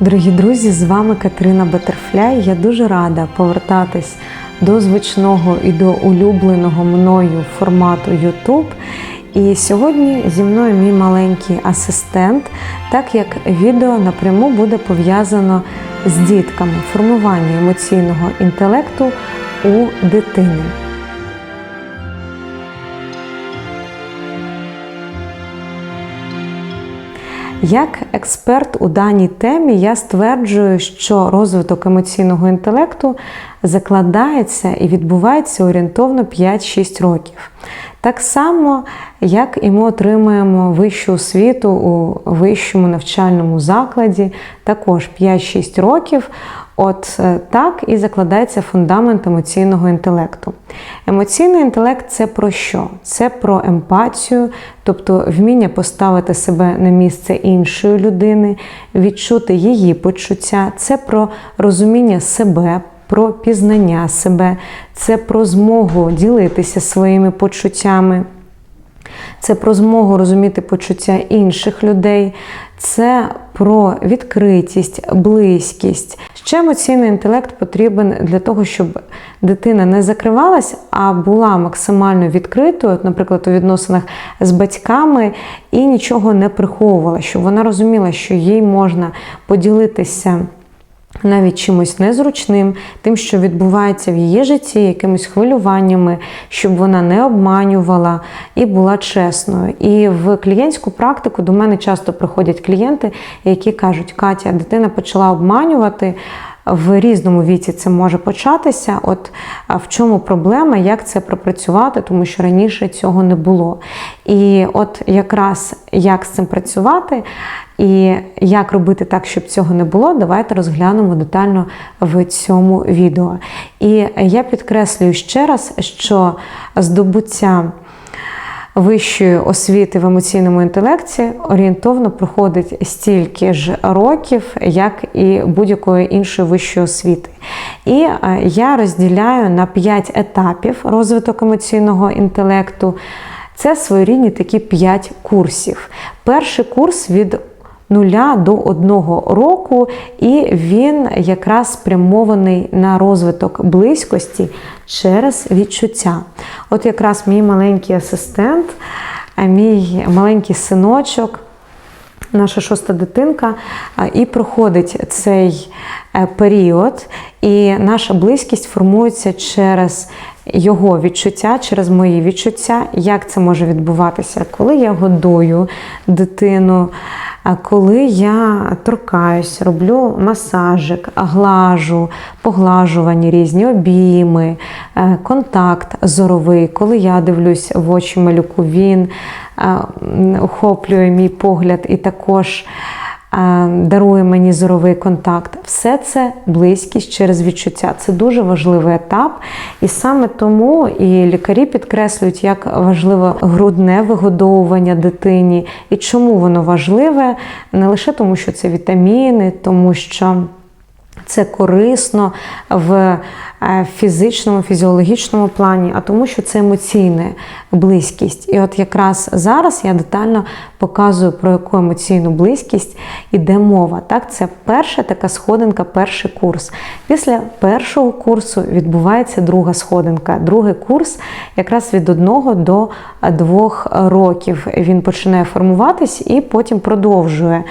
Дорогі друзі, з вами Катерина Батерфляй. Я дуже рада повертатись до звичного і до улюбленого мною формату YouTube. І сьогодні зі мною мій маленький асистент, так як відео напряму буде пов'язано з дітками, формування емоційного інтелекту у дитини. Як експерт у даній темі, я стверджую, що розвиток емоційного інтелекту закладається і відбувається орієнтовно 5-6 років. Так само, як і ми отримуємо вищу освіту у вищому навчальному закладі, також 5-6 років. От е, так і закладається фундамент емоційного інтелекту. Емоційний інтелект це про що? Це про емпатію, тобто вміння поставити себе на місце іншої людини, відчути її почуття, це про розуміння себе. Про пізнання себе, це про змогу ділитися своїми почуттями, це про змогу розуміти почуття інших людей, це про відкритість, близькість. Ще емоційний інтелект потрібен для того, щоб дитина не закривалась, а була максимально відкритою, наприклад, у відносинах з батьками, і нічого не приховувала, щоб вона розуміла, що їй можна поділитися. Навіть чимось незручним, тим, що відбувається в її житті, якимись хвилюваннями, щоб вона не обманювала і була чесною. І в клієнтську практику до мене часто приходять клієнти, які кажуть, Катя, дитина почала обманювати. В різному віці це може початися. От в чому проблема, як це пропрацювати, тому що раніше цього не було. І от якраз як з цим працювати, і як робити так, щоб цього не було, давайте розглянемо детально в цьому відео. І я підкреслюю ще раз, що здобуття вищої освіти в емоційному інтелекті орієнтовно проходить стільки ж років, як і будь-якої іншої вищої освіти. І я розділяю на 5 етапів розвиток емоційного інтелекту. Це своєрідні такі 5 курсів. Перший курс від нуля до одного року, і він якраз спрямований на розвиток близькості через відчуття. От якраз мій маленький асистент, мій маленький синочок. Наша шоста дитинка і проходить цей е, період, і наша близькість формується через його відчуття, через мої відчуття. Як це може відбуватися? Коли я годую дитину, коли я торкаюсь, роблю масажик, глажу, поглажування різні обійми, е, контакт зоровий, коли я дивлюсь в очі малюку, він е, охоплює мій погляд і також дарує мені зоровий контакт. Все це близькість через відчуття. Це дуже важливий етап. І саме тому і лікарі підкреслюють, як важливе грудне вигодовування дитині і чому воно важливе, не лише тому, що це вітаміни, тому що. Це корисно в е, фізичному, фізіологічному плані, а тому, що це емоційна близькість. І от якраз зараз я детально показую, про яку емоційну близькість іде мова. Так, Це перша така сходинка, перший курс. Після першого курсу відбувається друга сходинка. Другий курс якраз від одного до двох років він починає формуватись і потім продовжує,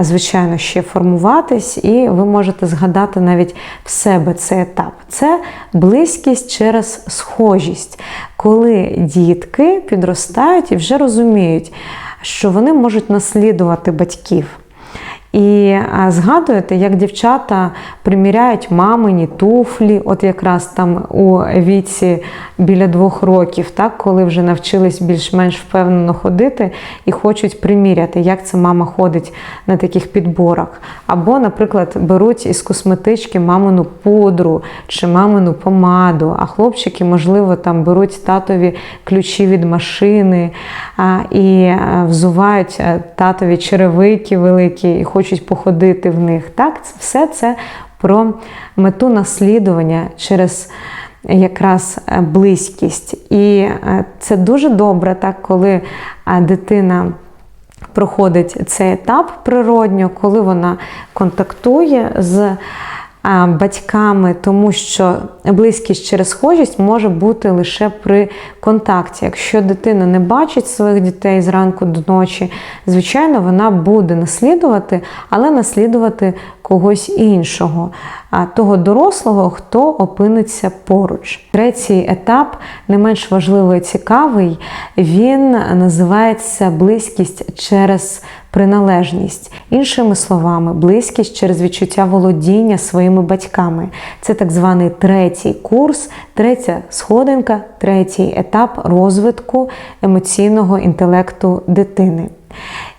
звичайно, ще формуватись, і ви можете згадати навіть в себе цей етап. Це близькість через схожість, коли дітки підростають і вже розуміють що вони можуть наслідувати батьків. І згадуєте, як дівчата приміряють мамині туфлі, от якраз там у віці біля двох років, так, коли вже навчились більш-менш впевнено ходити і хочуть приміряти, як це мама ходить на таких підборах. Або, наприклад, беруть із косметички мамину пудру чи мамину помаду, а хлопчики, можливо, там беруть татові ключі від машини і взувають татові черевики великі і хочуть походити в них. Так, Все це про мету наслідування через якраз е, близькість. І е, це дуже добре, так, коли е, дитина проходить цей етап природньо, коли вона контактує з батьками, тому що близькість через схожість може бути лише при контакті. Якщо дитина не бачить своїх дітей зранку до ночі, звичайно, вона буде наслідувати, але наслідувати когось іншого, а того дорослого, хто опиниться поруч. Третій етап, не менш важливий і цікавий, він називається близькість через приналежність. Іншими словами, близькість через відчуття володіння своїми батьками. Це так званий третій курс, третя сходинка, третій етап розвитку емоційного інтелекту дитини.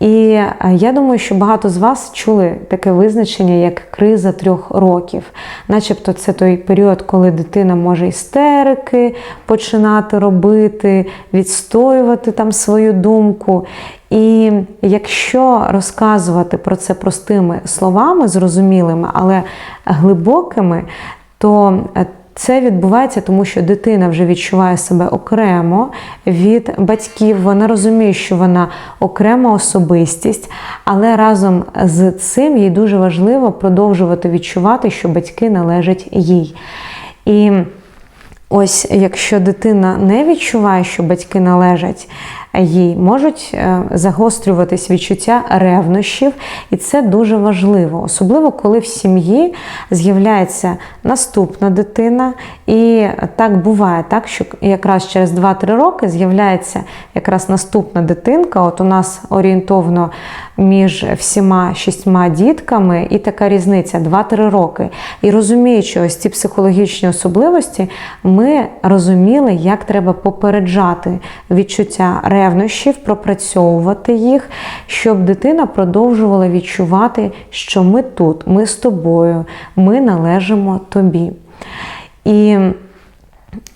І е, я думаю, що багато з вас чули таке визначення, як криза трьох років. Начебто це той період, коли дитина може істерики починати робити, відстоювати там свою думку. І якщо розказувати про це простими словами, зрозумілими, але глибокими, то е, це відбувається, тому що дитина вже відчуває себе окремо від батьків. Вона розуміє, що вона окрема особистість, але разом з цим їй дуже важливо продовжувати відчувати, що батьки належать їй. І ось якщо дитина не відчуває, що батьки належать їй, можуть е, загострюватись відчуття ревнощів, і це дуже важливо, особливо коли в сім'ї з'являється наступна дитина. І так буває, так що якраз через 2-3 роки з'являється якраз наступна дитинка. От у нас орієнтовно між всіма шістьма дітками, і така різниця 2-3 роки. І розуміючи ось ці психологічні особливості, ми розуміли, як треба попереджати відчуття ревнощів, пропрацьовувати їх, щоб дитина продовжувала відчувати, що ми тут, ми з тобою, ми належимо тобі. І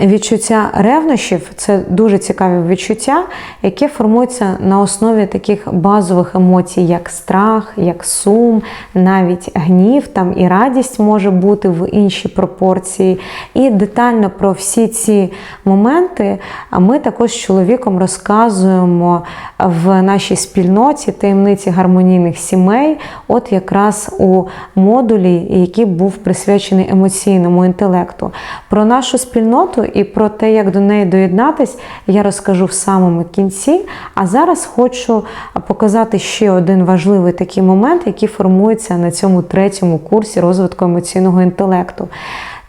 Відчуття ревнощів це дуже цікаві відчуття, яке формуються на основі таких базових емоцій, як страх, як сум, навіть гнів, там і радість може бути в іншій пропорції. І детально про всі ці моменти ми також з чоловіком розказуємо в нашій спільноті таємниці гармонійних сімей, от якраз у модулі, який був присвячений емоційному інтелекту. Про нашу спільноту і про те, як до неї доєднатись, я розкажу в самому кінці. А зараз хочу показати ще один важливий такий момент, який формується на цьому третьому курсі розвитку емоційного інтелекту.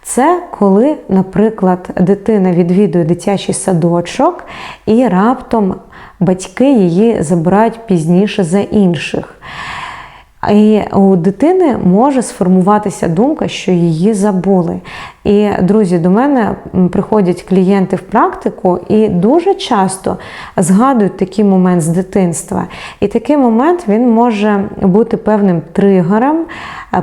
Це коли, наприклад, дитина відвідує дитячий садочок і раптом батьки її забирають пізніше за інших. І у дитини може сформуватися думка, що її забули. І, друзі, до мене приходять клієнти в практику і дуже часто згадують такий момент з дитинства. І такий момент він може бути певним тригером,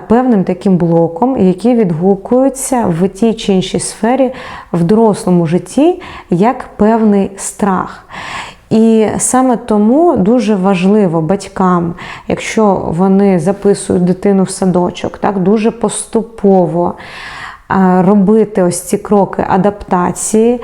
певним таким блоком, який відгукується в тій чи іншій сфері в дорослому житті як певний страх. І саме тому дуже важливо батькам, якщо вони записують дитину в садочок, так дуже поступово робити ось ці кроки адаптації,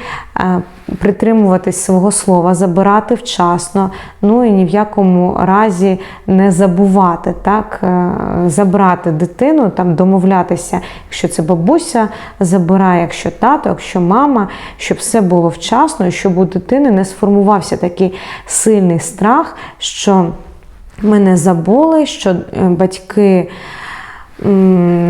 притримуватись свого слова, забирати вчасно, ну і ні в якому разі не забувати, так, е, забрати дитину, там домовлятися, якщо це бабуся забирає, якщо тато, якщо мама, щоб все було вчасно, і щоб у дитини не сформувався такий сильний страх, що мене забули, що е, батьки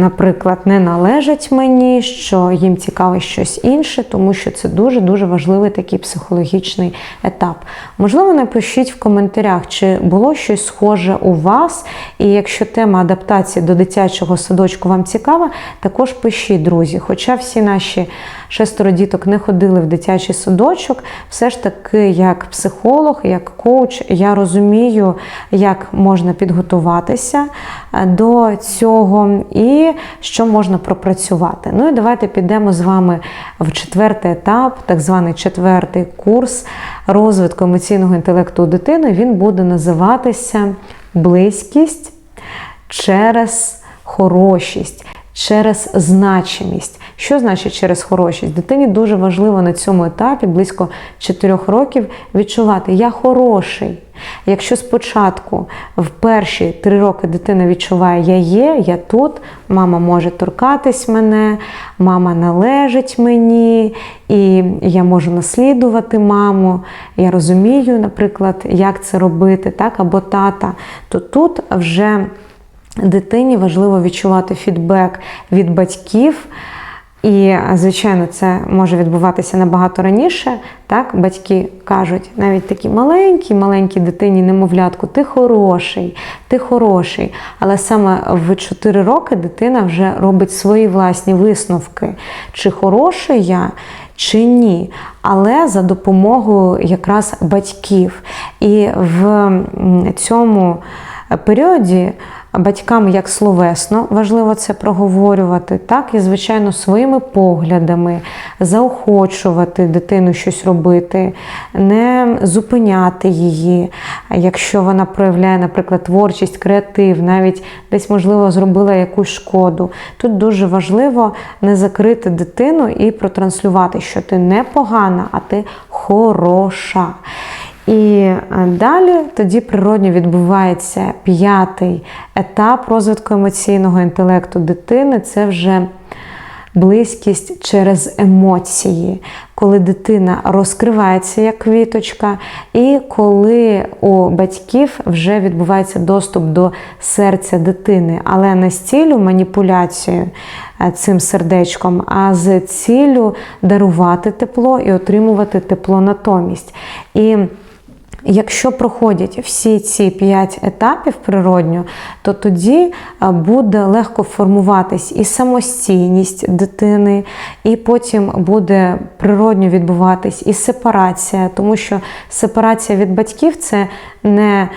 наприклад, не належать мені, що їм цікаве щось інше, тому що це дуже-дуже важливий такий психологічний етап. Можливо, напишіть в коментарях, чи було щось схоже у вас, і якщо тема адаптації до дитячого садочку вам цікава, також пишіть, друзі. Хоча всі наші шестеро діток не ходили в дитячий садочок, все ж таки, як психолог, як коуч, я розумію, як можна підготуватися е, до цього і що можна пропрацювати. Ну і давайте підемо з вами в четвертий етап, так званий четвертий курс розвитку емоційного інтелекту у дитини. Він буде називатися близькість через хорошість. Через значимість. Що значить через хорошість? Дитині дуже важливо на цьому етапі, близько 4 років, відчувати Я хороший. Якщо спочатку в перші три роки дитина відчуває Я є, я тут, мама може торкатись мене, мама належить мені, і я можу наслідувати маму, я розумію, наприклад, як це робити, так, або тата, то тут вже дитині важливо відчувати фідбек від батьків. І, звичайно, це може відбуватися набагато раніше. Так, Батьки кажуть, навіть такі маленькі, маленькі дитині, немовлятку, ти хороший, ти хороший. Але саме в 4 роки дитина вже робить свої власні висновки, чи хороший я, чи ні. Але за допомогою якраз батьків. І в цьому періоді батькам як словесно важливо це проговорювати, так і, звичайно, своїми поглядами, заохочувати дитину щось робити, не зупиняти її, якщо вона проявляє, наприклад, творчість, креатив, навіть десь, можливо, зробила якусь шкоду. Тут дуже важливо не закрити дитину і протранслювати, що ти не погана, а ти хороша. І е, далі тоді природньо відбувається п'ятий етап розвитку емоційного інтелекту дитини це вже близькість через емоції, коли дитина розкривається як квіточка, і коли у батьків вже відбувається доступ до серця дитини, але не з цілю маніпуляцію е, цим сердечком, а з цілю дарувати тепло і отримувати тепло натомість. І Якщо проходять всі ці п'ять етапів природньо, то тоді буде легко формуватись і самостійність дитини, і потім буде природньо відбуватись і сепарація, тому що сепарація від батьків це не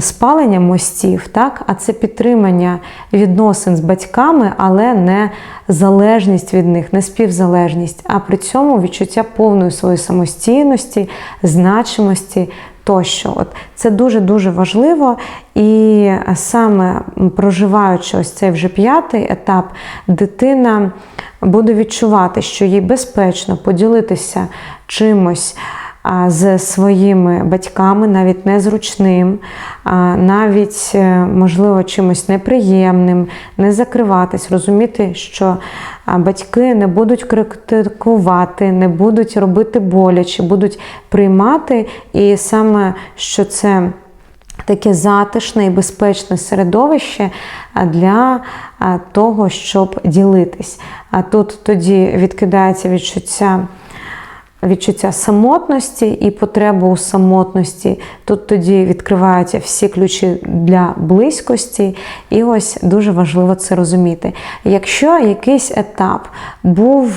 спалення мостів, так? а це підтримання відносин з батьками, але не залежність від них, не співзалежність, а при цьому відчуття повної своєї самостійності, значимості. Тощо, от це дуже-дуже важливо, і саме проживаючи ось цей вже п'ятий етап, дитина буде відчувати, що їй безпечно поділитися чимось з своїми батьками, навіть незручним, навіть, е, можливо, чимось неприємним, не закриватись, розуміти, що батьки не будуть критикувати, не будуть робити боляче, будуть приймати, і саме що це. Таке затишне і безпечне середовище для того, щоб ділитись. А тут тоді відкидається відчуття відчуття самотності і потребу у самотності. Тут тоді відкриваються всі ключі для близькості, і ось дуже важливо це розуміти. Якщо якийсь етап був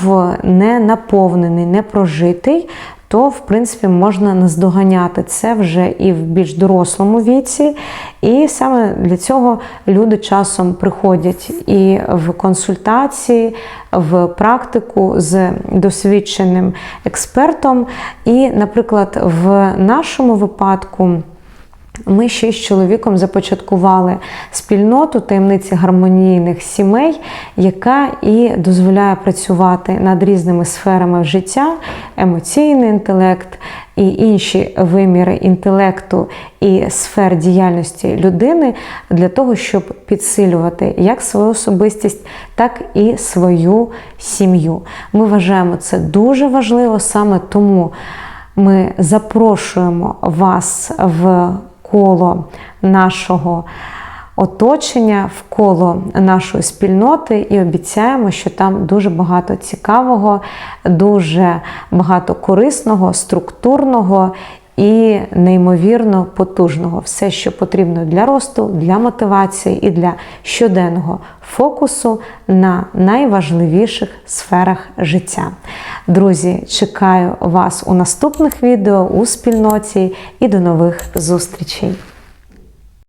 не наповнений, не прожитий, то, в принципі, можна наздоганяти це вже і в більш дорослому віці. І саме для цього люди часом приходять і в консультації, в практику з досвідченим експертом. І, наприклад, в нашому випадку. Ми ще з чоловіком започаткували спільноту таємниці гармонійних сімей, яка і дозволяє працювати над різними сферами життя, емоційний інтелект і інші виміри інтелекту і сфер діяльності людини для того, щоб підсилювати як свою особистість, так і свою сім'ю. Ми вважаємо це дуже важливо саме тому. Ми запрошуємо вас в коло нашого оточення, в коло нашої спільноти і обіцяємо, що там дуже багато цікавого, дуже багато корисного, структурного. І неймовірно потужного все, що потрібно для росту, для мотивації і для щоденного фокусу на найважливіших сферах життя. Друзі, чекаю вас у наступних відео у спільноті і до нових зустрічей!